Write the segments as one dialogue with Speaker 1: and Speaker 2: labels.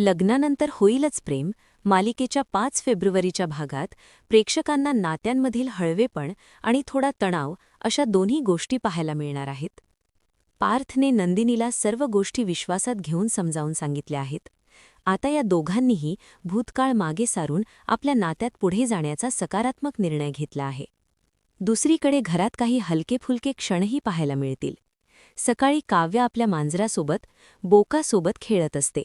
Speaker 1: लग्नानंतर होईलच प्रेम मालिकेच्या पाच फेब्रुवारीच्या भागात प्रेक्षकांना नात्यांमधील हळवेपण आणि थोडा तणाव अशा दोन्ही गोष्टी पाहायला मिळणार आहेत. पार्थने नंदिनीला सर्व गोष्टी विश्वासात घेऊन समजावून सांगितल्या आहेत. आता या दोघांनीही भूतकाळ मागे सारून आपल्या नात्यात पुढे जाण्याचा सकारात्मक निर्णय घेतला आहे. दुसरीकडे घरात काही हलकेफुलके क्षणही पाहायला मिळतील. सकाळी काव्य आपल्या मांजरासोबत बोकासोबत खेळत असते.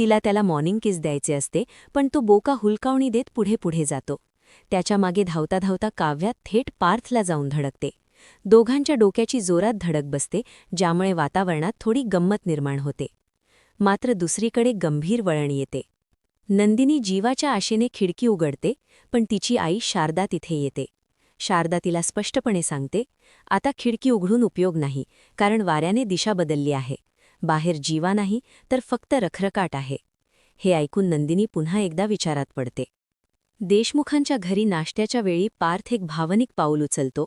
Speaker 1: तिला त्याला मॉर्निंग किस द्यायचे असते पण तो बोका हुलकावणी देत पुढे पुढे जातो. त्याच्यामागे धावता धावता काव्यात थेट पार्थला जाऊन धडकते. दोघांच्या डोक्याची जोरात धडक बसते ज्यामुळे वातावरणात थोडी गंमत निर्माण होते. मात्र दुसरीकडे गंभीर वळण येते. नंदिनी जीवाच्या आशेने खिडकी उघडते पण तिची आई शारदा तिथे येते. शारदा तिला स्पष्टपणे सांगते आता खिडकी उघडून उपयोग नाही कारण वाऱ्याने दिशा बदलली आहे. बाहेर जीवा नाही तर फक्त रखरकाट आहे. हे ऐकून नंदिनी पुन्हा एकदा विचारात पडते. देशमुखांच्या घरी नाश्त्याच्या वेळी पार्थ एक भावनिक पाऊल उचलतो.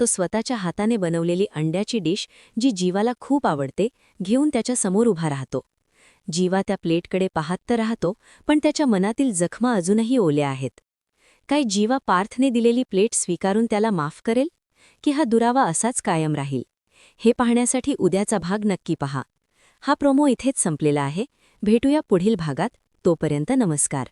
Speaker 1: तो स्वतःच्या हाताने बनवलेली अंड्याची डिश जी जीवाला खूप आवडते घेऊन त्याच्यासमोर उभा राहतो. जीवा त्या प्लेटकडे पाहत तर राहतो पण त्याच्या मनातील जखमा अजूनही ओल्या आहेत. काय जीवा पार्थने दिलेली प्लेट स्वीकारून त्याला माफ करेल? की हा दुरावा असाच कायम राहील? हे पाहण्यासाठी उद्याचा भाग नक्की पहा. हा प्रोमो इथेच संपलेला आहे. भेटूया पुढील भागात. तोपर्यंत नमस्कार.